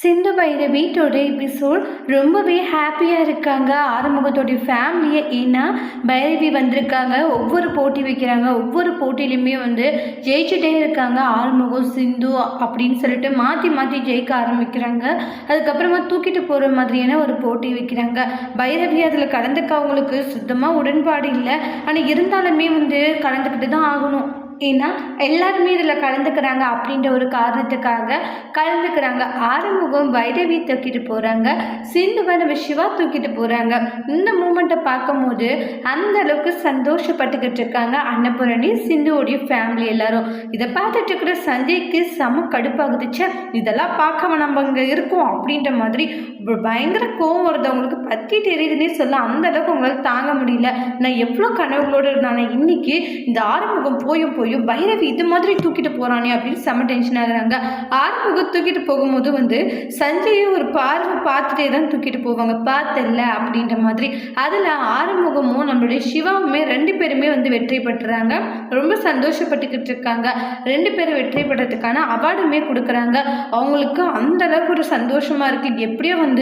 Sindhu Bhairavi today episode ரொம்பவே ஹாப்பியாக இருக்காங்க. ஆறுமுகத்தோடைய ஃபேமிலியை ஏன்னா பைரவி வந்திருக்காங்க. ஒவ்வொரு போட்டி வைக்கிறாங்க. ஒவ்வொரு போட்டியிலையுமே வந்து ஜெயிச்சுட்டே இருக்காங்க. ஆறுமுகம் சிந்து அப்படின்னு சொல்லிட்டு மாற்றி மாற்றி ஜெயிக்க ஆரம்பிக்கிறாங்க. அதுக்கப்புறமா தூக்கிட்டு போகிற மாதிரியான ஒரு போட்டி வைக்கிறாங்க. பைரவி அதில் கலந்துக்கவங்களுக்கு சுத்தமாக உடன்பாடு இல்லை. ஆனால் இருந்தாலுமே வந்து கலந்துக்கிட்டு தான் ஆகணும். ஏன்னா எல்லாருமே இதில் கலந்துக்கிறாங்க அப்படின்ற ஒரு காரணத்துக்காக கலந்துக்கிறாங்க. ஆறுமுகம் வைரவி தூக்கிட்டு போகிறாங்க சிந்து நம்ம சிவா தூக்கிட்டு போகிறாங்க இந்த மூமெண்ட்டை பார்க்கும்போது அந்த அளவுக்கு சந்தோஷப்பட்டுக்கிட்டு இருக்காங்க அன்னபூரணி சிந்துவோடைய ஃபேமிலி எல்லாரும். இதை பார்த்துட்டு இருக்கிற சஞ்சய்க்கு செம கடுப்பாகுதுச்சே இதெல்லாம் பார்க்காம நம்ம இங்கே இருக்கோம் அப்படின்ற மாதிரி இப்போ பயங்கர கோவம் வருது. அவங்களுக்கு பற்றி தெரியுதுன்னே சொல்ல அந்த அளவுக்கு அவங்களால தாங்க முடியல. நான் எவ்வளோ கனவுகளோடு இருந்தானே இன்னைக்கு இந்த ஆறுமுகம் போயும் போயும் பைரவி இது மாதிரி தூக்கிட்டு போகிறானே அப்படின்னு செம டென்ஷன் ஆகுறாங்க ஆறுமுகம் தூக்கிட்டு போகும்போது வந்து சஞ்சயை ஒரு பார்வை பார்த்துட்டே தான் தூக்கிட்டு போவாங்க. பார்த்தல்ல அப்படின்ற மாதிரி. அதில் ஆறுமுகமும் நம்மளுடைய சிவாவுமே ரெண்டு பேருமே வந்து வெற்றி பெற்றுறாங்க ரொம்ப சந்தோஷப்பட்டுக்கிட்டு இருக்காங்க. ரெண்டு பேரும் வெற்றி பெறதுக்கான அவார்டுமே கொடுக்குறாங்க. அவங்களுக்கு அந்த அளவுக்கு ஒரு சந்தோஷமாக இருக்குது எப்படியோ வந்து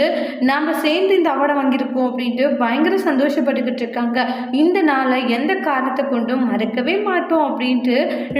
நாம் சேர்ந்து இந்த அவார்டை வாங்கியிருக்கோம் அப்படின்ட்டு பயங்கர சந்தோஷப்பட்டுக்கிட்டு இருக்காங்க. இந்த நாளை எந்த காரணத்தை கொண்டும் மறக்கவே மாட்டோம் அப்படின்ட்டு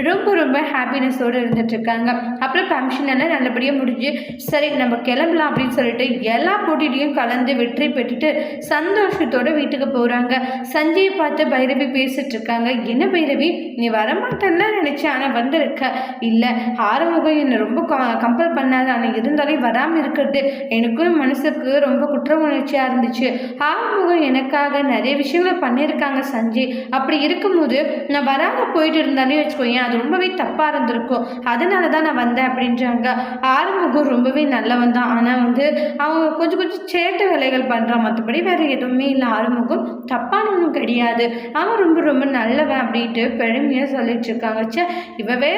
ரொம்ப ரொம்ப ஹாப்பினஸோடு இருந்துட்டு இருக்காங்க. அப்புறம் ஃபங்க்ஷன் எல்லாம் நல்லபடியாக முடிஞ்சு சரி நம்ம கிளம்பலாம் அப்படின்னு சொல்லிட்டு எல்லா போட்டியிலையும் கலந்து வெற்றி பெற்றுட்டு சந்தோஷத்தோட வீட்டுக்கு போகிறாங்க சஞ்சயை பார்த்து பைரவி பேசிட்டு இருக்காங்க. என்ன பைரவி நீ வரமாட்டேன்னு நினச்சேன் ஆனால் வந்திருக்க. இல்லை ஆறுமுகம் என்னை ரொம்ப கம்பல் பண்ணாது. ஆனால் இருந்தாலும் வராமல் இருக்கிறது. எனக்கும் மனசு மனசுக்கு ரொம்ப குற்ற உணர்ச்சியாக இருந்துச்சு. ஆறுமுகம் எனக்காக நிறைய விஷயங்களை பண்ணியிருக்காங்க சஞ்சய். அப்படி இருக்கும்போது நான் வராமல் போயிட்டு இருந்தாலே வச்சுக்கோயேன் அது ரொம்பவே தப்பாக இருந்திருக்கும். அதனால தான் நான் வந்தேன் அப்படின்றாங்க. ஆறுமுகம் ரொம்பவே நல்லவன் தான். ஆனால் வந்து அவங்க கொஞ்சம் கொஞ்சம் சேட்டை வேலைகள் பண்ணுறான் மற்றபடி வேறு எதுவுமே இல்லை. ஆறுமுகம் தப்பானவனும் கிடையாது. அவன் ரொம்ப ரொம்ப நல்லவன் அப்படின்ட்டு பெருமையாக சொல்லிட்டு இருக்காங்க. சே இவவே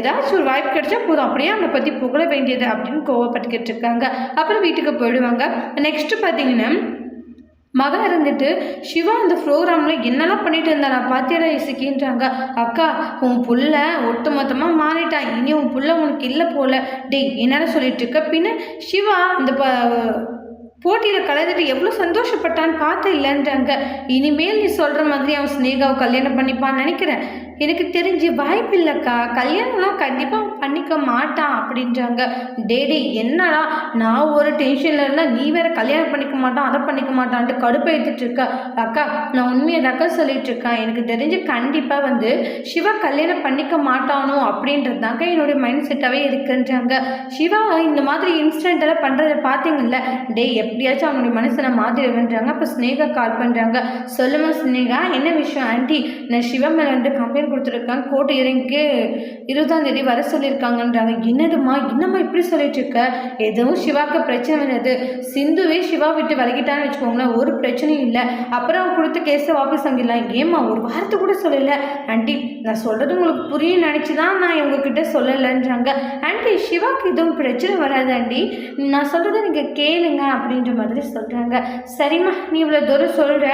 ஏதாச்சும் ஒரு வாய்ப்பு கிடைச்சா போதும். அப்படியே அவனை பற்றி புகழ வேண்டியது அப்படின்னு கோவப்பட்டுக்கிட்டு இருக்காங்க. அப்புறம் வீட்டுக்கு போயிடுவாங்க. நெக்ஸ்ட் பார்த்தீங்கன்னா மகன் இருந்துட்டு சிவா இந்த ப்ரோக்ராமில் என்னெல்லாம் பண்ணிட்டு இருந்தா? நான் பார்த்தியடா இசுக்கின்றாங்க அக்கா உன் புள்ள ஒட்டுமொத்தமாக மாறிட்டான் இனி உன் புள்ள உனக்கு இல்லை போல. டேய் என்னடா சொல்லிட்டு இருக்க பின்ன சிவா இந்த ப போட்டியில் கலந்துட்டு எவ்வளோ சந்தோஷப்பட்டான்னு பார்த்து இல்லைன்றாங்க. இனிமேல் நீ சொல்கிற மாதிரி அவன் ஸ்னேகாவை கல்யாணம் பண்ணிப்பான்னு நினைக்கிறேன். எனக்கு தெரிஞ்சு வாய்ப்பு இல்லைக்கா. கல்யாணம்லாம் கண்டிப்பாக பண்ணிக்க மாட்டான் அப்படின்றாங்க. டே டே என்னடா? நான் ஒரு டென்ஷனில் இருந்தால் நீ வேற கல்யாணம் பண்ணிக்க மாட்டான் அதை பண்ணிக்க மாட்டான்ட்டு கடுப்பை எடுத்துட்டு இருக்க. அக்கா நான் உண்மையை அக்கா சொல்லிட்டு இருக்கேன். எனக்கு தெரிஞ்சு கண்டிப்பாக வந்து சிவா கல்யாணம் பண்ணிக்க மாட்டானோ அப்படின்றது தாங்க என்னுடைய மைண்ட் செட்டாகவே இருக்குன்றாங்க. சிவா இந்த மாதிரி இன்சிடென்ட் பண்ணுறதை பார்த்தீங்கல்ல டே எப்படியாச்சும் அவனுடைய மனசில் நான் அப்போ ஸ்னேகா கால் பண்ணுறாங்க சொல்லுமா ஸ்னேகா என்ன விஷயம் ஆண்டி? நான் சிவா மேலே வந்து கம்ப்ளைண்ட் கொடுத்துருக்கான் கோர்ட் இறங்கி இருபதாம் தேதி வர சொல்லியிருக்காங்கன்றாங்க. என்னதுமா என்னம்மா இப்படி சொல்லிட்டு இருக்க எதுவும் சிவாக்கு பிரச்சனை கிடையாது சிந்துவே சிவா விட்டு விலகிட்டான்னு வச்சுக்கோங்களேன். ஒரு பிரச்சனையும் இல்லை. அப்புறம் அவன் கொடுத்த கேஸை வாபஸ் வாங்கிடலாம். ஏம்மா ஒரு வார்த்தை கூட சொல்லலை. ஆண்டி நான் சொல்கிறது உங்களுக்கு புரியும் நினச்சி தான் நான் உங்ககிட்ட சொல்லலைன்றாங்க. ஆண்டி சிவாக்கு எதுவும் பிரச்சனை வராது ஆண்டி. நான் சொல்கிறத நீங்கள் கேளுங்க அப்படின்ற மாதிரி சொல்கிறாங்க சரிம்மா நீ இவ்வளோ தூரம் சொல்கிற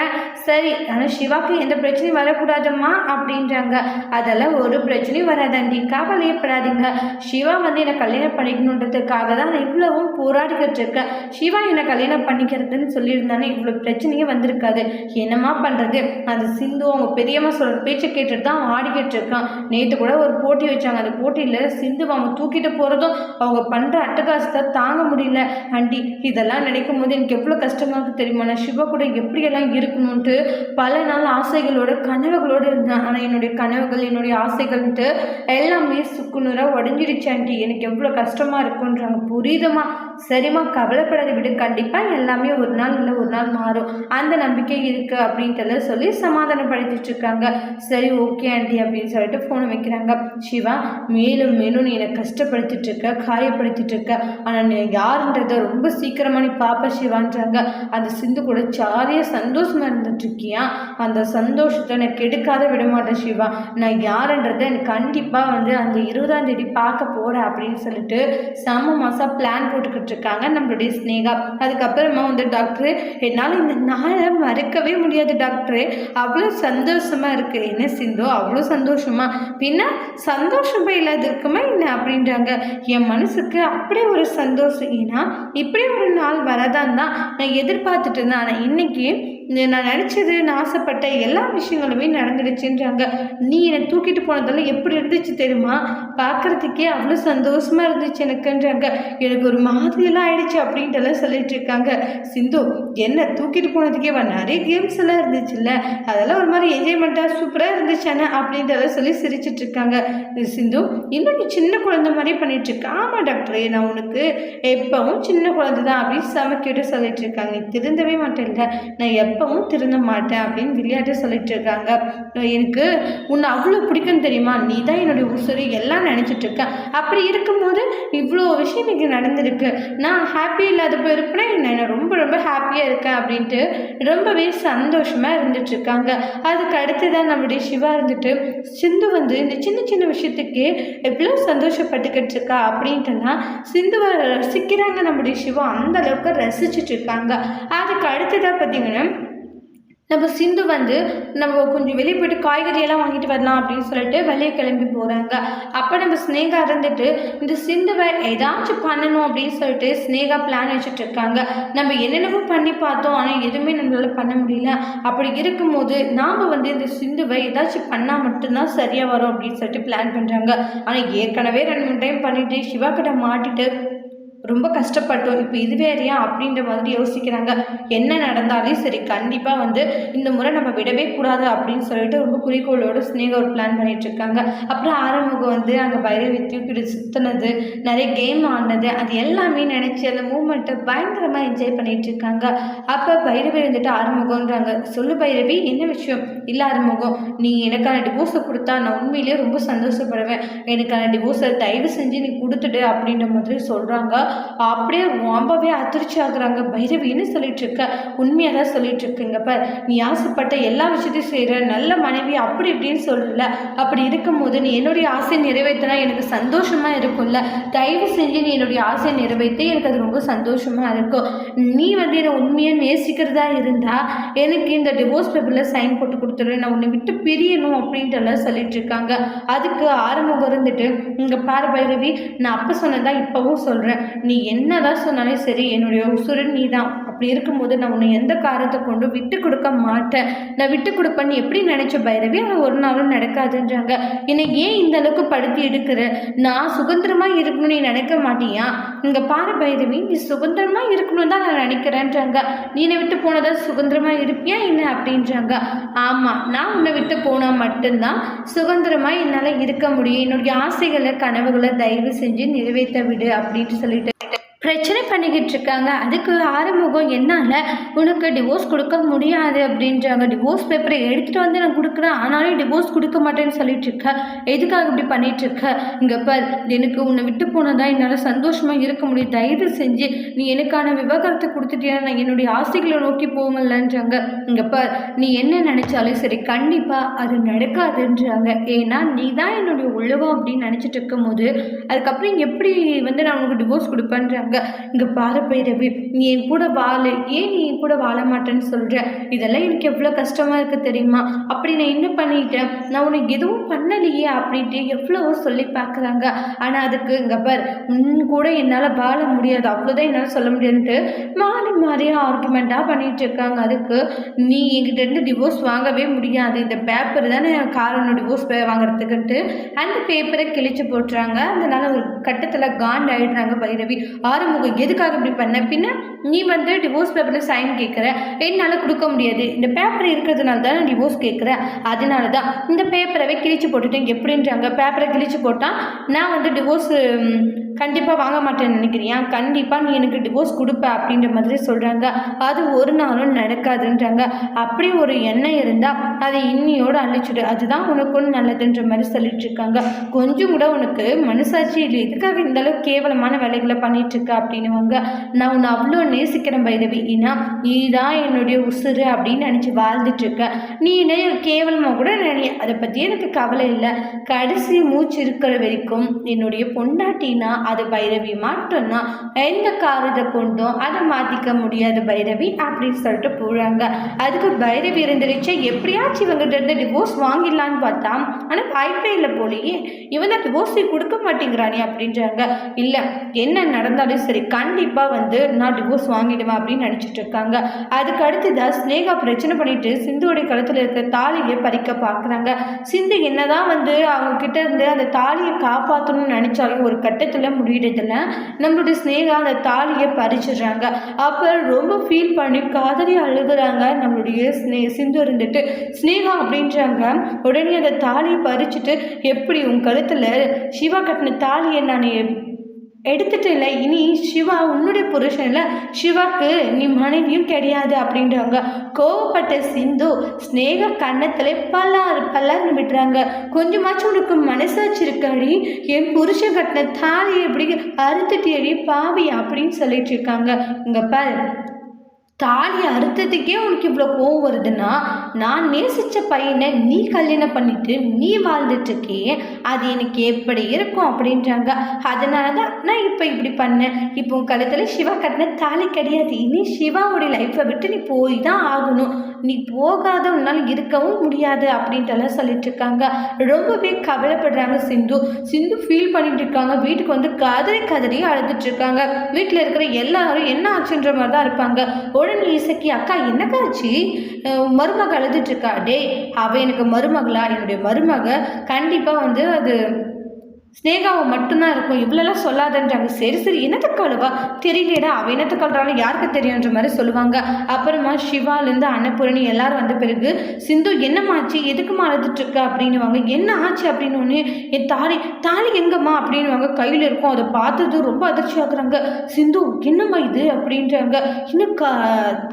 சரி ஆனால் சிவாக்கு எந்த பிரச்சனையும் வரக்கூடாதும்மா அப்படின்றாங்க. அதெல்லாம் ஒரு பிரச்சனையும் வராதாண்டி. கவலையப்படாதீங்க சிவா வந்து என்னை கல்யாணம் பண்ணிக்கணுன்றதுக்காக தான் நான் இவ்வளவும் போராடிக்கிட்டு இருக்கேன். சிவா என்னை கல்யாணம் பண்ணிக்கிறதுன்னு சொல்லியிருந்தானே இவ்வளோ பிரச்சனையே வந்திருக்காது. என்னம்மா பண்ணுறது அது சிந்து அவங்க பெரியம்மா சொல்கிற பேச்சை கேட்டுட்டு தான் ஆடிக்கிட்டு இருக்கான். நேற்று கூட ஒரு போட்டி வச்சாங்க. அந்த போட்டியில் சிந்து அவங்க தூக்கிட்டு போகிறதும் அவங்க பண்ணுற அட்டகாசத்தை தாங்க முடியல. ஆண்டி இதெல்லாம் நினைக்கும் போது எனக்கு எவ்வளோ கஷ்டமாக இருக்குது தெரியுமா? நான் சிவா கூட எப்படியெல்லாம் இருக்கணும்ன்ட்டு பல நாள் ஆசைகளோட கனவுகளோடு இருந்தேன். ஆனால் என்னுடைய கண் கனவுகள் என்னுடைய ஆசைகள்ன்ட்டு எல்லாமே சுக்குநூறாக உடஞ்சிடுச்சு ஆண்டி. எனக்கு எவ்வளோ கஷ்டமாக இருக்குன்றாங்க. புரியுதுமா சரிம்மா கவலைப்படாத விடு. கண்டிப்பாக எல்லாமே ஒரு நாள் இல்லை ஒரு நாள் மாறும். அந்த நம்பிக்கை இருக்குது அப்படின்ட்டு சொல்லி சமாதானப்படுத்திட்டு இருக்காங்க சரி ஓகே ஆண்டி அப்படின்னு சொல்லிட்டு ஃபோனை வைக்கிறாங்க. சிவா மேலும் மேலும் நீ என்னை கஷ்டப்படுத்திட்டு இருக்க காயப்படுத்திட்டு இருக்க ஆனால் நீ யாருன்றத ரொம்ப சீக்கிரமாக நீ பாப்ப சிவான்றாங்க. அந்த சிந்து கூட ஜாலியாக சந்தோஷமாக இருந்துட்டு இருக்கியா அந்த சந்தோஷத்தை நான் கெடுக்காத விட மாட்டேன் சிவா. நான் யாருன்றதை எனக்கு கண்டிப்பாக வந்து அந்த இருபதாம் தேதி பார்க்க போகிறேன் அப்படின்னு சொல்லிட்டு செம மாதம் பிளான் போட்டுக்கிட்டு இருக்காங்க நம்மளுடைய ஸ்னேகா அதுக்கப்புறமா வந்து டாக்டர் என்னால் இந்த நாளை மறக்கவே முடியாது டாக்டர் அவ்வளோ சந்தோஷமாக இருக்குது என்ன சிந்தோ அவ்வளோ சந்தோஷமா. பின்ன சந்தோஷமே இல்லாத இருக்குமா என்ன? அப்படின்றாங்க. என் மனசுக்கு அப்படியே ஒரு சந்தோஷம். ஏன்னா இப்படி ஒரு நாள் வரதான் தான் நான் எதிர்பார்த்துட்டு இருந்தேன். ஆனால் இன்னைக்கு நான் நினச்சது நான் ஆசைப்பட்ட எல்லா விஷயங்களுமே நடந்துடுச்சுன்றாங்க. நீ என்னை தூக்கிட்டு போனதெல்லாம் எப்படி இருந்துச்சு தெரியுமா? பார்க்குறதுக்கே அவ்வளோ சந்தோஷமாக இருந்துச்சு எனக்குன்றாங்க. எனக்கு ஒரு மாதிரியெல்லாம் ஆயிடுச்சு அப்படின்ட்டுலாம் சொல்லிட்டு இருக்காங்க. சிந்து என்ன தூக்கிட்டு போனதுக்கே வா நிறைய கேம்ஸ் எல்லாம் இருந்துச்சுல்ல. அதெல்லாம் ஒரு மாதிரி என்ஜாய்மெண்ட்டாக சூப்பராக இருந்துச்சானே அப்படின்றதெல்லாம் சொல்லி சிரிச்சிட்டு இருக்காங்க. சிந்து இன்னும் நீ சின்ன குழந்தை மாதிரி பண்ணிட்டு இருக்க. ஆமாம் டாக்டரே நான் உனக்கு எப்பவும் சின்ன குழந்தை தான் அப்படின்னு சமைக்கிட்டு சொல்லிட்டு இருக்காங்க. திருந்தவே மாட்டேன்ல. நான் எப்பவும் திருந்த மாட்டேன் அப்படின்னு விளையாட்டு சொல்லிட்டு இருக்காங்க. எனக்கு உன்னை அவ்வளோ பிடிக்கும்னு தெரியுமா? நீ தான் என்னுடைய உசுறு எல்லாம் நினச்சிட்டு இருக்கேன் அப்படி இருக்கும்போது இவ்வளோ விஷயம் எனக்கு நடந்திருக்கு. நான் ஹாப்பி இல்லாத போயிருப்பேன்னா என்ன? ரொம்ப ரொம்ப ஹாப்பியாக இருக்கேன் அப்படின்ட்டு ரொம்பவே சந்தோஷமாக இருந்துட்டு இருக்காங்க. அதுக்கு அடுத்து தான் நம்முடைய சிவா இருந்துட்டு சிந்து வந்து இந்த சின்ன சின்ன விஷயத்துக்கு எவ்வளோ சந்தோஷப்பட்டுக்கிட்டு இருக்கா அப்படின்ட்டுனா சிந்துவை ரசிக்கிறாங்க நம்முடைய சிவா. அந்த அளவுக்கு ரசிச்சுட்டு இருக்காங்க. அதுக்கு அடுத்ததாக பார்த்தீங்கன்னா நம்ம சிந்து வந்து நம்ம கொஞ்சம் வெளியே போயிட்டு காய்கறியெல்லாம் வாங்கிட்டு வரலாம் அப்படின்னு சொல்லிட்டு வெளியே கிளம்பி போகிறாங்க அப்போ நம்ம ஸ்னேகா இருந்துட்டு இந்த சிந்துவை ஏதாச்சும் பண்ணணும் அப்படின்னு சொல்லிட்டு ஸ்னேகா பிளான் வச்சுட்டு இருக்காங்க. நம்ம என்னென்னவோ பண்ணி பார்த்தோம் ஆனால் எதுவுமே நம்மளால பண்ண முடியல. அப்படி இருக்கும்போது நாம் வந்து இந்த சிந்துவை ஏதாச்சும் பண்ணால் மட்டும்தான் சரியாக வரும் அப்படின்னு சொல்லிட்டு பிளான் பண்ணுறாங்க ஆனால் ஏற்கனவே ரெண்டு மூணு டைம் பண்ணிட்டு சிவா கிட்ட மாட்டிட்டு ரொம்ப கஷ்டப்பட்டோம். இப்போ இது வேறையா? அப்படின்ற மாதிரி யோசிக்கிறாங்க. என்ன நடந்தாலும் சரி கண்டிப்பாக வந்து இந்த முறை நம்ம விடவே கூடாது அப்படின்னு சொல்லிட்டு ரொம்ப குறிக்கோளோட ஸ்னேக ஒரு பிளான் பண்ணிட்டு இருக்காங்க. அப்புறம் ஆரம்பம் வந்து அங்கே பைரவி தூக்கிட்டு சுற்றினது நிறைய கேம் ஆடினது அது எல்லாமே நினச்சி அந்த மூமெண்ட்டை பயங்கரமாக என்ஜாய் பண்ணிட்டு இருக்காங்க. அப்போ பைரவி இருந்துட்டு ஆறுமுகன்றாங்க சொல்லு பைரவி என்ன விஷயம்? இல்லை ஆறுமுகம் நீ எனக்கான டிவோர்ஸை கொடுத்தா நான் உண்மையிலேயே ரொம்ப சந்தோஷப்படுவேன். எனக்கான டிவோர்ஸை தயவு செஞ்சு நீ கொடுத்துடு அப்படின்ற மாதிரி சொல்கிறாங்க அப்படியே ரொம்பவே அதிர்ச்சி ஆகுறாங்க. பைரவின்னு சொல்லிட்டு இருக்க. உண்மையாக தான் சொல்லிட்டு இருக்குங்கப்ப நீ ஆசைப்பட்ட எல்லா விஷயத்தையும் செய்கிற நல்ல மனைவி அப்படி இப்படின்னு சொல்லல. அப்படி இருக்கும்போது நீ என்னுடைய ஆசையை நிறைவேற்றினா எனக்கு சந்தோஷமாக இருக்கும்ல. தயவு செஞ்சு நீ என்னுடைய ஆசையை நிறைவேற்றி எனக்கு அது ரொம்ப சந்தோஷமாக இருக்கும். நீ வந்து என்னை உண்மையாக நேசிக்கிறதா இருந்தால் எனக்கு இந்த டிவோர்ஸ் பேப்பரில் சைன் போட்டு கொடுத்துரு நான் உன்னை விட்டு பிரியணும் அப்படின்ட்டு எல்லாம் சொல்லிட்டு இருக்காங்க. அதுக்கு ஆரம்பம் இருந்துட்டு இங்கே பாரு பைரவி நான் அப்போ சொன்னதான் இப்போவும் சொல்கிறேன் நீ என்னதான் சொன்னாலும் சரி என்னுடைய உசுரன் நீ தான் அப்படி இருக்கும்போது நான் உன்னை எந்த காரணத்தை கொண்டு விட்டு கொடுக்க மாட்டேன்? நான் விட்டு கொடுப்பேன்னு எப்படி நினச்ச பைரவி? ஆனால் ஒரு நாளும் நடக்காதுன்றாங்க. என்னை ஏன் இந்த அளவுக்கு படுத்தி எடுக்கிற? நான் சுதந்திரமாக இருக்கணும்னு நீ நினைக்க மாட்டியா? இங்கே பாரு பைரவி நீ சுதந்திரமாக இருக்கணும் தான் நான் நினைக்கிறேன்றாங்க. நீ என்னை விட்டு போனதா சுதந்திரமாக இருப்பியா என்ன அப்படின்றாங்க. ஆமாம் நான் உன்னை விட்டு போனால் மட்டும்தான் சுதந்திரமாக என்னால் இருக்க முடியும். என்னுடைய ஆசைகளை கனவுகளை தயவு செஞ்சு நிறைவேற்ற விடு அப்படின்ட்டு சொல்லிட்டு பிரச்சனை பண்ணிக்கிட்டு இருக்காங்க. அதுக்கு ஆறுமுகம் என்னால் உனக்கு டிவோர்ஸ் கொடுக்க முடியாது அப்படின்றாங்க. டிவோர்ஸ் பேப்பரை எடுத்துகிட்டு வந்து நான் கொடுக்குறேன். ஆனாலும் டிவோர்ஸ் கொடுக்க மாட்டேன்னு சொல்லிட்டு இருக்க. எதுக்காக இப்படி பண்ணிட்டு இருக்க? இங்கே பார் எனக்கு உன்னை விட்டு போனதான் என்னால் சந்தோஷமாக இருக்க முடியும். தயவு செஞ்சு நீ எனக்கான விவகாரத்தை கொடுத்துட்டீங்கன்னா நான் என்னுடைய ஆசைகளை நோக்கி போகலன்றாங்க. இங்கே பார் நீ என்ன நினச்சாலும் சரி கண்டிப்பாக அது நடக்காதுன்றாங்க. ஏன்னா நீ தான் என்னுடைய உழவம் அப்படின்னு நினச்சிட்டு இருக்கும்போது அதுக்கப்புறம் எப்படி வந்து நான் உனக்கு டிவோர்ஸ் கொடுப்பேன்றாங்க? இங்கே பாரு பைரவி நீ என் கூட வாழ ஏன் நீ என் கூட வாழ மாட்டேன்னு சொல்கிற இதெல்லாம் எனக்கு எவ்வளோ கஷ்டமாக இருக்குது தெரியுமா? அப்படி நான் என்ன பண்ணிட்டேன்? நான் உனக்கு எதுவும் பண்ணலையே அப்படின்ட்டு எவ்வளவோ சொல்லி பார்க்குறாங்க. ஆனால் அதுக்கு இங்கே பார் உன் கூட என்னால் வாழ முடியாது. அவ்வளோதான் என்னால் சொல்ல முடியாதுன்ட்டு மாறி மாறி ஆர்குமெண்ட்டாக பண்ணிட்டு இருக்காங்க. அதுக்கு நீ என்கிட்ட இருந்து டிவோர்ஸ் வாங்கவே முடியாது. இந்த பேப்பர் தானே காரணம் டிவோர்ஸ் வாங்குறதுக்குன்ட்டு அந்த பேப்பரை கிழிச்சு போட்டுறாங்க. அதனால ஒரு கட்டத்தில் காண்ட் ஆயிடுறாங்க பைரவி. ஆறுமுகம் எதுக்காக இப்படி பண்ண? பின்ன நீ வந்து டிவோர்ஸ் பேப்பரில் சைன் கேட்குற என்னால் கொடுக்க முடியாது. இந்த பேப்பர் இருக்கிறதுனால தான் நான் டிவோர்ஸ் கேட்குறேன் அதனால தான் இந்த பேப்பரவே கிழிச்சு போட்டுட்டேன். எப்படின்றாங்க? பேப்பரை கிழிச்சு போட்டால் நான் வந்து டிவோர்ஸ் கண்டிப்பாக வாங்க மாட்டேன்னு நினைக்கிறியா கண்டிப்பாக நீ எனக்கு டிவோர்ஸ் கொடுப்ப அப்படின்ற மாதிரி சொல்கிறாங்க அது ஒரு நாளும் நடக்காதுன்றாங்க. அப்படி ஒரு எண்ணம் இருந்தால் அதை இன்னியோடு அழிச்சிடு. அதுதான் உனக்கு ஒன்று நல்லதுன்ற மாதிரி சொல்லிட்டு இருக்காங்க. கொஞ்சம் கூட உனக்கு மனசாட்சி இல்லை. எதுக்காக இந்த அளவுக்கு கேவலமான வேலைகளை பண்ணிட்டு இருக்க அப்படின்னுவாங்க. நான் உன்னை அவ்வளோ நேசிக்கிறேன் பைரவி ஏன்னா நீ தான் என்னுடைய உசுறு அப்படின்னு நினச்சி வாழ்ந்துட்டு இருக்க. நீ என்ன கேவலமாக கூட நினை அதை பற்றி எனக்கு கவலை இல்லை. கடைசி மூச்சு இருக்கிற வரைக்கும் என்னுடைய பொண்டாட்டினா அது பைரவி மட்டும்தான் எந்த காரணத்தை கொண்டும் அதை மாற்றிக்க முடியாது பைரவி அப்படின்னு சொல்லிட்டு போகிறாங்க அதுக்கு பைரவி இருந்துருச்சு எப்படியாச்சும் இவங்கிட்ட இருந்து டிவோர்ஸ் வாங்கிடலான்னு பார்த்தா ஆனால் வாய்ப்பே இல்லை போலயே இவன் தான் டிவோர்ஸை கொடுக்க மாட்டேங்கிறானே அப்படின்றாங்க. இல்லை என்ன நடந்தாலும் சரி கண்டிப்பாக வந்து நான் டிவோர்ஸ் வாங்கிடுவேன் அப்படின்னு நினச்சிட்டு இருக்காங்க. அதுக்கு அடுத்ததாக ஸ்னேகா பிரச்சனை பண்ணிட்டு சிந்துவோடைய கழுத்தில் இருக்கிற தாலியை பறிக்க பார்க்குறாங்க சிந்து என்னதான் வந்து அவங்க கிட்ட இருந்து அந்த தாலியை காப்பாற்றணும்னு நினச்சாலும் ஒரு கட்டத்தில் முடியறதில்ல நம்மளுடைய ஸ்னேகா அந்த தாலியை பறிச்சிடுறாங்க. அப்போ ரொம்ப ஃபீல் பண்ணி காதலி அழுகுறாங்க நம்மளுடைய ஸ்னே சிந்து இருந்துட்டு ஸ்னேகா அப்படின்றாங்க. உடனே அந்த தாலியை பறிச்சுட்டு எப்படி உன் கழுத்தில் சிவா கட்டின தாலியை நான் எடுத்துட்டு இல்லை. இனி சிவா உன்னுடைய புருஷன் இல்லை சிவாக்கு நீ மனைவியும் கிடையாது அப்படின்றாங்க. கோவப்பட்ட சிந்து ஸ்னேக கன்னத்தில் பல்லாறு பல்லார்னு விட்டுறாங்க. கொஞ்சமாச்சும் உனக்கு மனசாச்சு இருக்காடி. என் புருஷன் கட்டின தாலி எப்படி அறுத்துட்டியடி பாவி அப்படின்னு சொல்லிட்டு இருக்காங்க. உங்க பாரு தாலி அறுத்ததுக்கே உனக்கு இவ்வளோ கோவம் வருதுன்னா நான் நேசித்த பையனை நீ கல்யாணம் பண்ணிட்டு நீ வாழ்ந்துட்டுருக்கே அது எனக்கு எப்படி இருக்கும் அப்படின்றாங்க. அதனால தான் நான் இப்போ இப்படி பண்ணேன். இப்போ உன் கழுத்தில் சிவா கட்டின தாலி கிடையாது. இனி சிவாவுடைய லைஃப்பை விட்டு நீ போய் தான் ஆகணும். நீ போகாத உன்னால் இருக்கவும் முடியாது அப்படின்ட்டுலாம் சொல்லிட்டு இருக்காங்க ரொம்பவே கவலைப்படுறாங்க சிந்து. சிந்து ஃபீல் பண்ணிட்டு இருக்காங்க. வீட்டுக்கு வந்து கதறி கதறி அழுதுட்டு இருக்காங்க வீட்டில் இருக்கிற எல்லாரும் என்ன ஆச்சுன்ற மாதிரி தான் இருப்பாங்க. உடனே இசக்கி அக்கா என்னக்காச்சு மருமக அழுதுட்டு இருக்கா டே அவ எனக்கு மருமகளா? என்னுடைய மருமக கண்டிப்பாக வந்து அது ஸ்னேகாவை மட்டும்தான் இருக்கும். இவ்வளோலாம் சொல்லாதன்றாங்க. சரி சரி என்னத்துக்கு அழுவா? தெரியலடா அவ என்னத்துக்கு அழுறாலும் யாருக்கு தெரியுன்ற மாதிரி சொல்லுவாங்க. அப்புறமா சிவாலேருந்து அன்னபூரணி எல்லாரும் வந்த பிறகு சிந்து என்னமாச்சு எதுக்குமா அழுதுட்டுருக்க? அப்படின்னுவாங்க. என்ன ஆச்சு? அப்படின்னு ஒன்று என் தாலி தாலி எங்கம்மா? அப்படின்னுவாங்க. கையில் இருக்கும். அதை பார்த்தது ரொம்ப அதிர்ச்சி ஆகுறாங்க சிந்து என்னம்மா இது? அப்படின்றாங்க. இன்னும் க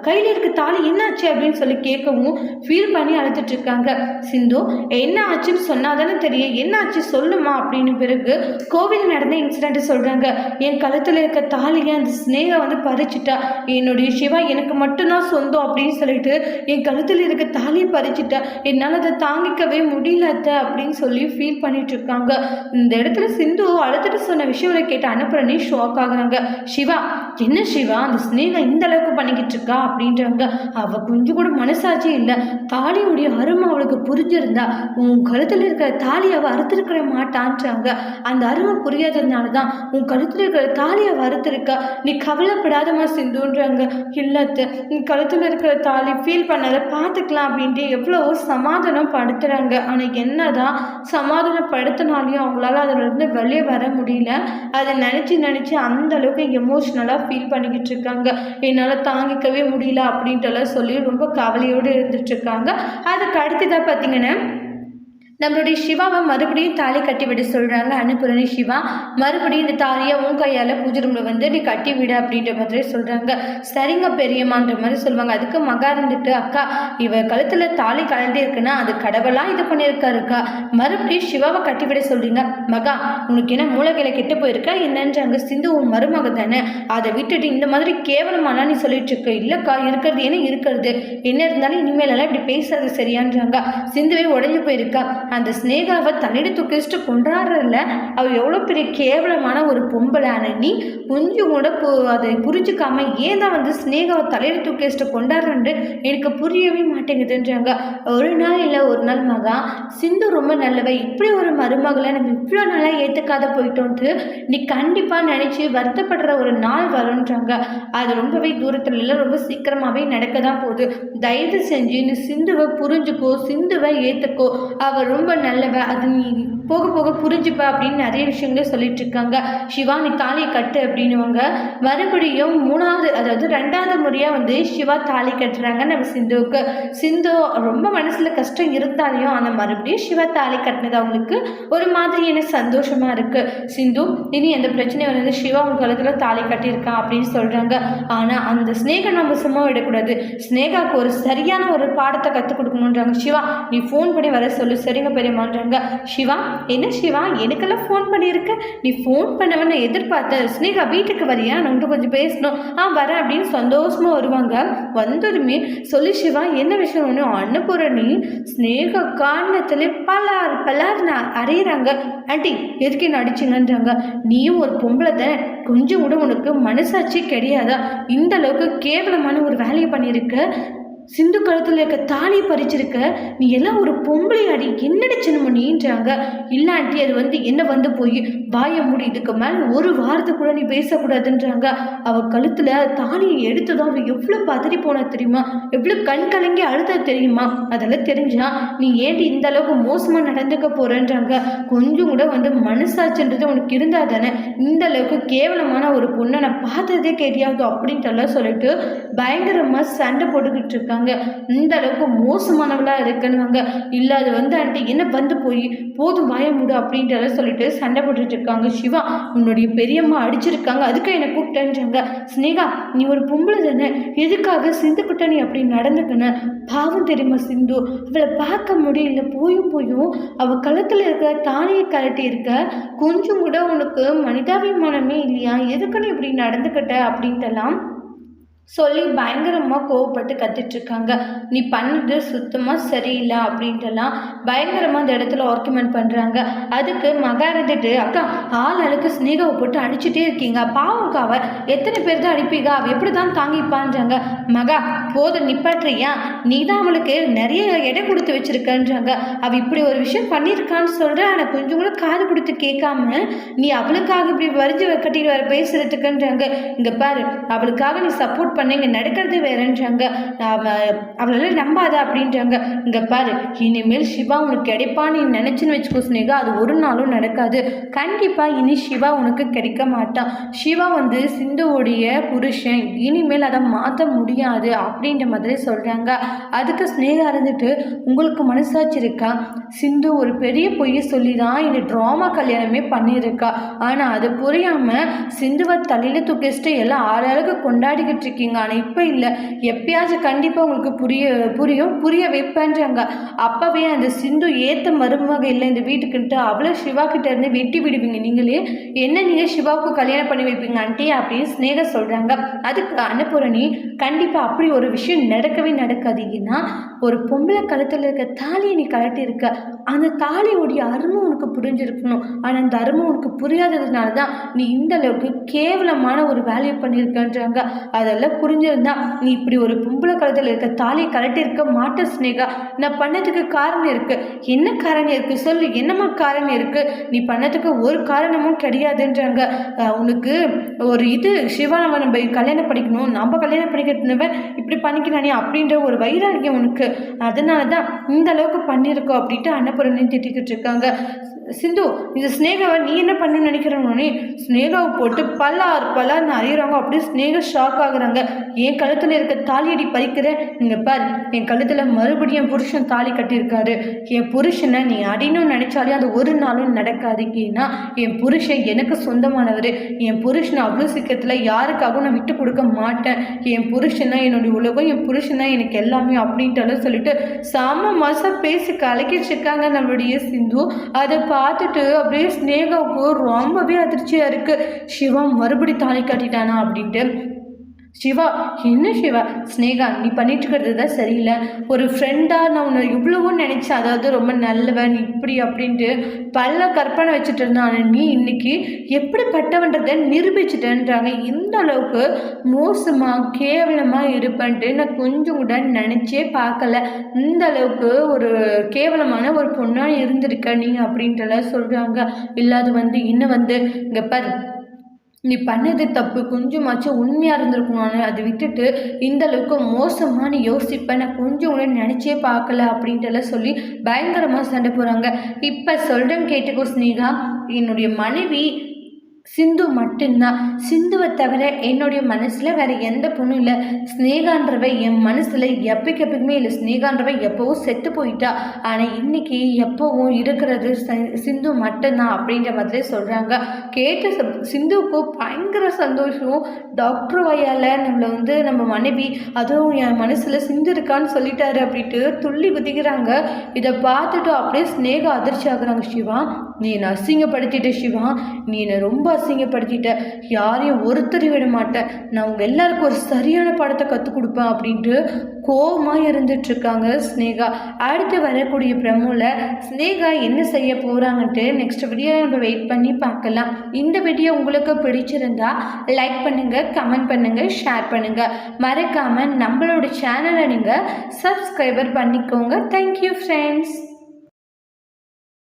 கையில் இருக்க தாலி என்னாச்சு? அப்படின்னு சொல்லி கேட்கவும் ஃபீல் பண்ணி அழுதுட்டுருக்காங்க. சிந்து என்ன ஆச்சுன்னு சொன்னாதானே தெரியும். என்ன ஆச்சு? சொல்லுமா அப்படின்னு பிறகு கோவில் நடந்த இன்சிடென்ட் சொல்கிறாங்க என் கழுத்தில் இருக்க தாலியை அந்த ஸ்னேகா வந்து பறிச்சிட்டா. என்னுடைய சிவா எனக்கு மட்டும்தான் சொந்தம் அப்படின்னு சொல்லிட்டு என் கழுத்தில் இருக்க தாலியை பறிச்சிட்டா. என்னால் அதை தாங்கிக்கவே முடியல அத்தை அப்படின்னு சொல்லி ஃபீல் பண்ணிட்டு இருக்காங்க. இந்த இடத்துல சிந்து அழுதுட்டு சொன்ன விஷயங்களை கேட்டு அனுப்புறனே ஷாக் ஆகுறாங்க. சிவா என்ன சிவா? அந்த ஸ்னேகா இந்த அளவுக்கு பண்ணிக்கிட்டு இருக்கா? அப்படின்றாங்க. அவ கொஞ்சம் கூட மனசாட்சி இல்லை. தாலியுடைய அருமை அவளுக்கு புரிஞ்சிருந்தா. உன் கழுத்தில் இருக்கிற தாலி அவள் அறுத்திருக்கிற மாட்டான்றாங்க. அந்த அருமை புரியாததுனால தான் உன் கழுத்தில் இருக்கிற தாலியை வறுத்திருக்க. நீ கவலைப்படாதமா சிந்துன்றாங்க. இல்லத்து உன் கழுத்தில் இருக்கிற தாலி ஃபீல் பண்ணதை பார்த்துக்கலாம் அப்படின்ட்டு எவ்வளோ சமாதானம் படுத்துகிறாங்க ஆனால் என்னதான் சமாதானப்படுத்தினாலையும் அவங்களால அதிலிருந்து வெளியே வர முடியல. அதை நினச்சி நினச்சி அந்த அளவுக்கு எமோஷ்னலாக ஃபீல் பண்ணிக்கிட்டு இருக்காங்க. என்னால் தாங்கிக்கவே முடியல அப்படின்ட்டுலாம் சொல்லி ரொம்ப கவலையோடு இருந்துட்டுருக்காங்க அதுக்கு தான் பார்த்தீங்கன்னா நம்மளுடைய சிவாவை மறுபடியும் தாலி கட்டி விட சொல்கிறாங்க அனுப்புரணி சிவா. மறுபடியும் இந்த தாலியை உன் கையால் பூஜை ரூமில் வந்து நீ கட்டி விடு அப்படின்ற மாதிரி சொல்கிறாங்க சரிங்க பெரியம்மான்ற மாதிரி சொல்லுவாங்க. அதுக்கு மகா இருந்துட்டு அக்கா இவ கழுத்தில் தாலி கலந்தே இருக்குன்னா அது கடவுளாக இது பண்ணியிருக்காருக்கா மறுபடியும் சிவாவை கட்டி விட சொல்கிறீங்க மகா உனக்கு என்ன மூளைகளை கெட்டு போயிருக்கா என்னன்றாங்க சிந்து உன் மருமக தானே. அதை விட்டுட்டு இந்த மாதிரி கேவலமானா நீ சொல்லிட்டு இருக்க. இல்லைக்கா இருக்கிறது என்ன இருக்கிறது? என்ன இருந்தாலும் இனிமேலெல்லாம் இப்படி பேசுறது சரியான்றாங்க. சிந்துவே உடஞ்சி போயிருக்கா. அந்த ஸ்னேகாவை தன்னிட தூக்கிட்டு கொண்டாடுறல அவள் எவ்வளோ பெரிய கேவலமான ஒரு பொம்பளை நீ? கொஞ்சம் கூட அதை புரிஞ்சுக்காம ஏன் தான் வந்து ஸ்னேகாவை தலையில தூக்கிட்டு கொண்டாடுறேன்ட்டு எனக்கு புரியவே மாட்டேங்குதுன்றாங்க. ஒரு நாள் இல்லை ஒரு நாள் மகா சிந்து ரொம்ப நல்லவ. இப்படி ஒரு மருமகளை நம்ம இவ்வளோ நாளாக ஏற்றுக்காத போயிட்டோன்ட்டு நீ கண்டிப்பாக நினச்சி வருத்தப்படுற ஒரு நாள் வரும்ன்றாங்க. அது ரொம்பவே தூரத்தில் இல்லை ரொம்ப சீக்கிரமாகவே நடக்க தான் போகுது. தயவு செஞ்சு நீ சிந்துவை புரிஞ்சுக்கோ சிந்துவை ஏற்றுக்கோ அவர் ரொம்ப நல்லவ அது நீ போக போக புரிஞ்சுப்ப அப்படின்னு நிறைய விஷயங்களே சொல்லிட்டு இருக்காங்க. சிவா நீ தாலியை கட்டு அப்படின்னுவாங்க. மறுபடியும் மூணாவது அதாவது ரெண்டாவது முறையாக வந்து சிவா தாலி கட்டுறாங்க நம்ம சிந்துவுக்கு. சிந்து ரொம்ப மனசில் கஷ்டம் இருந்தாலையும் ஆனால் மறுபடியும் சிவா தாலி கட்டினது அவங்களுக்கு ஒரு மாதிரியான சந்தோஷமாக இருக்குது சிந்து இனி எந்த பிரச்சனையும் வந்து சிவா உங்கள் கழுத்தில் தாலி கட்டியிருக்கான் அப்படின்னு சொல்கிறாங்க ஆனால் அந்த ஸ்னேகை நம்ம சும்மா விடக்கூடாது. ஸ்னேகாவுக்கு ஒரு சரியான ஒரு பாடத்தை கற்றுக் கொடுக்கணுன்றாங்க சிவா நீ ஃபோன் பண்ணி வர சொல்லு சரிங்க பெரியம்மான்றாங்க சிவா என்ன சிவா? எனக்கெல்லாம் ஃபோன் பண்ணியிருக்க? நீ ஃபோன் பண்ணவன் நான் எதிர்பார்த்தேன் ஸ்னேகா வீட்டுக்கு வரியா? நான் கொஞ்சம் பேசணும். ஆ வரேன் அப்படின்னு சந்தோஷமாக வருவாங்க. வந்ததுமே சொல்லி சிவா என்ன விஷயம்? ஒன்று அன்னபூரணி ஸ்னேக காரணத்தில் பலார் பலார் நான் அறையிறாங்க. ஆண்டி எதுக்கு என்ன அடிச்சிங்கன்றாங்க? நீயும் ஒரு பொம்பளை தான்? கொஞ்சம் கூட உனக்கு மனசாட்சி கிடையாதா? இந்த அளவுக்கு கேவலமான ஒரு வேலையை பண்ணியிருக்க? சிந்து கழுத்தில் இருக்க தாலி பறிச்சிருக்க நீ எல்லாம் ஒரு பொம்பளை அடி என்னடி சின்ன நீன்றாங்க? இல்லாண்டி அது வந்து என்ன வந்து போய் வாய மூடி இதுக்கு மேலே ஒரு வாரத்தை கூட நீ பேசக்கூடாதுன்றாங்க. அவள் கழுத்தில் தாலியை எடுத்ததும் அவள் எவ்வளோ பதறி போன தெரியுமா? எவ்வளோ கண் கலங்கி அழுத தெரியுமா? அதெல்லாம் தெரிஞ்சா நீ ஏண்டி இந்த அளவுக்கு மோசமாக நடந்துக்க போறேன்றாங்க? கொஞ்சம் கூட வந்து மனசாட்சின்றது உனக்கு இருந்தா தானே? இந்த அளவுக்கு கேவலமான ஒரு பொண்ணை நான் பார்த்ததே கிடையாது அப்படின்ட்டு சொல்லிட்டு பயங்கரமாக சண்டை போட்டுக்கிட்டு இருக்காங்க இந்த அளவுக்கு மோசமானவளாக இருக்குன்னுவாங்க இல்லை அது வந்து ஆண்டி என்ன வந்து போய் போதும் வாய மூடு அப்படின்ட்டு சொல்லிட்டு சண்டை போட்டுட்டு இருக்காங்க. சிவா உன்னுடைய பெரியம்மா அடிச்சிருக்காங்க. அதுக்கு என்னை கூப்பிட்டேன்றாங்க. ஸ்னேகா நீ ஒரு பொம்பளை தானே? எதுக்காக சிந்துக்கிட்ட நீ அப்படி நடந்துக்கணும் பாவம் தெரியுமா சிந்து? அவளை பார்க்க முடியல. போயும் போயும் அவள் கழுத்தில் இருக்க தானியை கழட்டி இருக்க. கொஞ்சம் கூட உனக்கு மனிதாபிமானமே இல்லையா? எதுக்கு நீ இப்படி நடந்துக்கிட்ட அப்படின்ட்டுலாம் சொல்லி பயங்கரமாக கோவப்பட்டு கத்திட்ருக்காங்க நீ பண்ணது சுத்தமாக சரியில்லை அப்படின்ட்டுலாம் பயங்கரமாக அந்த இடத்துல ஆர்குமெண்ட் பண்ணுறாங்க அதுக்கு மகா இருந்துட்டு அக்கா ஆள் அழுக்கு ஸ்னேகாவை போட்டு அடிச்சுட்டே இருக்கீங்க. பாவம்க்கா அவ. எத்தனை பேர் தான் அடிப்பீங்க? அவள் எப்படி தான் தாங்கிப்பான்றாங்க. மகா போதும் நிப்பாட்டுறியா? நீ தான் அவளுக்கு நிறைய எடை கொடுத்து வச்சிருக்கன்றாங்க. அவள் இப்படி ஒரு விஷயம் பண்ணியிருக்கான்னு சொல்கிற ஆனால் கொஞ்சம் கூட காது கொடுத்து கேட்காம நீ அவளுக்காக இப்படி வரிஞ்சு கட்டிட்டு வர பேசுறதுக்குன்றாங்க. இங்கே பாரு அவளுக்காக நீ சப்போர்ட் பண்ண இங்கே நடக்கிறது வேறன்றாங்க. அவளெல்லாம் நம்பாத அப்படின்றாங்க. இங்கே பாரு இனிமேல் சிவா உனக்கு கிடைப்பான்னு நினச்சின்னு வச்சுக்கோ ஸ்னேகா அது ஒரு நாளும் நடக்காது. கண்டிப்பாக இனி சிவா உனக்கு கிடைக்க மாட்டான் சிவா வந்து சிந்துவோடைய புருஷன். இனிமேல் அதை மாற்ற முடியாது அப்படின்ற மாதிரி சொல்கிறாங்க அதுக்கு ஸ்னேகா இருந்துட்டு உங்களுக்கு மனசாட்சி இருக்கா? சிந்து ஒரு பெரிய பொய்யை சொல்லி தான் இந்த ட்ராமா கல்யாணமே பண்ணியிருக்கா. ஆனால் அது புரியாமல் சிந்துவை தலையில் தூக்கிச்சிட்டு எல்லாம் ஆளாளுக்கு கொண்டாடிக்கிட்டு இருக்கீங்க. ஆனால் இப்போ இல்லை. எப்பயாச்சும் கண்டிப்பாக உங்களுக்கு புரிய புரியும். புரிய வைப்பேன்றாங்க. அப்போவே அந்த சிந்து ஏற்ற மருமக இல்லை இந்த வீட்டுக்குன்ட்டு அவ்வளோ சிவா கிட்ட இருந்து வெட்டி விடுவீங்க. நீங்களே என்ன நீங்கள் சிவாவுக்கு கல்யாணம் பண்ணி வைப்பீங்க ஆண்டி அப்படின்னு ஸ்னேக சொல்கிறாங்க அதுக்கு அன்னபூரணி கண்டிப்பாக அப்படி ஒரு விஷயம் நடக்கவே நடக்காது. ஏன்னா ஒரு பொம்பளை கழுத்தில் இருக்க தாலியை நீ கழட்டியிருக்க. அந்த தாலியோடைய அருமை உனக்கு புரிஞ்சிருக்கணும். ஆனால் அந்த அருமை உனக்கு புரியாததுனால தான் நீ இந்த அளவுக்கு கேவலமான ஒரு வேலையை பண்ணியிருக்கன்றாங்க. அதெல்லாம் புரிஞ்சிருந்தா நீ இப்படி ஒரு பொம்பளை கழுத்தில் இருக்க தாலியை கழட்டியிருக்க மாட்ட ஸ்னேகா நான் பண்ணதுக்கு காரணம் இருக்குது என்ன காரணம் இருக்குது சொல்லு. என்னம்மா காரணம் இருக்குது நீ பண்ணதுக்கு ஒரு காரணமும் கிடையாதுன்றாங்க. உனக்கு ஒரு இது சிவா நம்ம கல்யாணம் படிக்கணும் நம்ம கல்யாணம் படிக்கிறதுனவன் இப்படி பண்ணிக்கிறானே அப்படின்ற ஒரு வைராகியம் உனக்கு. அதனால தான் இந்த அளவுக்கு பண்ணியிருக்கோம் அப்படின்ட்டு அன்னபுரணையும் திட்டிக்கிட்டு இருக்காங்க. சிந்து இந்த ஸ்னேகாவை நீ என்ன பண்ணணும்னு நினைக்கிறவனே ஸ்னேகாவை போட்டு பல்லார் பல்லார்னு அறியிறாங்க அப்படியே ஸ்னேகா ஷாக் ஆகுறாங்க. என் கழுத்தில் இருக்க தாலியடி பறிக்கிற இங்கே பார் என் கழுத்தில் மறுபடியும் என் புருஷன் தாலி கட்டியிருக்காரு. என் புருஷனை நீ அடின்னு நினைச்சாலே அது ஒரு நாளும் நடக்காது. ஏன்னா என் புருஷன் எனக்கு சொந்தமானவர். என் புருஷனை அவ்வளோ சீக்கிரத்தில் யாருக்காகவும் நான் விட்டு கொடுக்க மாட்டேன். என் புருஷன் தான் என்னுடைய உலகம் என் புருஷன் தான் எனக்கு எல்லாமே அப்படின்ட்டு சொல்லிட்டு செம மாதம் பேசி கலக்கிட்டு இருக்காங்க நம்மளுடைய சிந்து. அதை பார்த்துட்டு அப்படியே ஸ்னேகாவுக்கு ரொம்பவே அதிர்ச்சியாக இருக்குது சிவம் மறுபடி தாலி கட்டிட்டானா அப்படின்ட்டு சிவா என்ன சிவா? ஸ்னேகா நீ பண்ணிட்டு இருக்கிறது தான் சரியில்லை. ஒரு ஃப்ரெண்டாக நான் உன்னை இவ்வளவோ நினச்சேன். அதாவது ரொம்ப நல்லவன் இப்படி அப்படின்ட்டு பல கற்பனை வச்சுட்டு இருந்தான் நீ இன்னைக்கு எப்படிப்பட்டவன்றதை நிரூபிச்சிட்டேன்றாங்க. இந்த அளவுக்கு மோசமாக கேவலமாக இருப்பேன்ட்டு நான் கொஞ்சம் கூட நினச்சே பார்க்கல. இந்த அளவுக்கு ஒரு கேவலமான ஒரு பொண்ணாக இருந்திருக்க நீ அப்படின்ட்டுலாம் சொல்கிறாங்க இல்லாத வந்து இன்னும் வந்து இங்கே பாரு நீ பண்ணது தப்பு கொஞ்சமாச்சும் உண்மையாக இருந்திருக்கணும் அதை விட்டுட்டு இந்த அளவுக்கு மோசமாக நீ யோசிப்பேன் நான் கொஞ்சம் கூட நினச்சே பார்க்கல அப்படின்ட்டுலாம் சொல்லி பயங்கரமாக சண்டை போகிறாங்க இப்போ சொல்கிறேன் கேட்டுக்கோ ஸ்னேகா. என்னுடைய மனைவி சிந்து மட்டும்தான். சிந்துவை தவிர என்னுடைய மனசில் வேறு எந்த பொண்ணும் இல்லை. ஸ்னேகான்றவ என் மனசில் எப்பைக்கு எப்பவுமே இல்லை. ஸ்னேகான்றவ எப்போவும் செத்து போயிட்டா. ஆனால் இன்னைக்கு எப்போவும் இருக்கிறது ச- சிந்து மட்டும்தான் அப்படின்ற மாதிரி சொல்கிறாங்க கேட்ட சிந்துவுக்கு பயங்கர சந்தோஷம். டாக்டர் வயால் நம்மளை வந்து நம்ம மனைவி அதுவும் என் மனசில் சிந்து இருக்கான்னு சொல்லிட்டாரு அப்படின்ட்டு துள்ளி குதிக்கிறாங்க. இதை பார்த்துட்டு அப்படியே ஸ்னேகா அதிர்ச்சி ஆகுறாங்க. சிவா நீ என்னை அசிங்கப்படுத்திட்ட சிவா? நீ என்னை ரொம்ப அசிங்கப்படுத்திட்ட. யாரையும் ஒருத்தர் விட மாட்டேன் நான் உங்கள் எல்லாருக்கும் ஒரு சரியான படத்தை கற்றுக் கொடுப்பேன் அப்படின்ட்டு கோபமாக இருந்துட்டுருக்காங்க ஸ்னேகா அடுத்து வரக்கூடிய ப்ரமோல ஸ்னேகா என்ன செய்ய போகிறாங்கன்ட்டு நெக்ஸ்ட் வீடியோ நம்ம வெயிட் பண்ணி பார்க்கலாம். இந்த வீடியோ உங்களுக்கு பிடிச்சிருந்தா லைக் பண்ணுங்கள் கமெண்ட் பண்ணுங்கள் ஷேர் பண்ணுங்கள் மறக்காமல் நம்மளோட சேனலை நீங்கள் சப்ஸ்கிரைபர் பண்ணிக்கோங்க. Thank you friends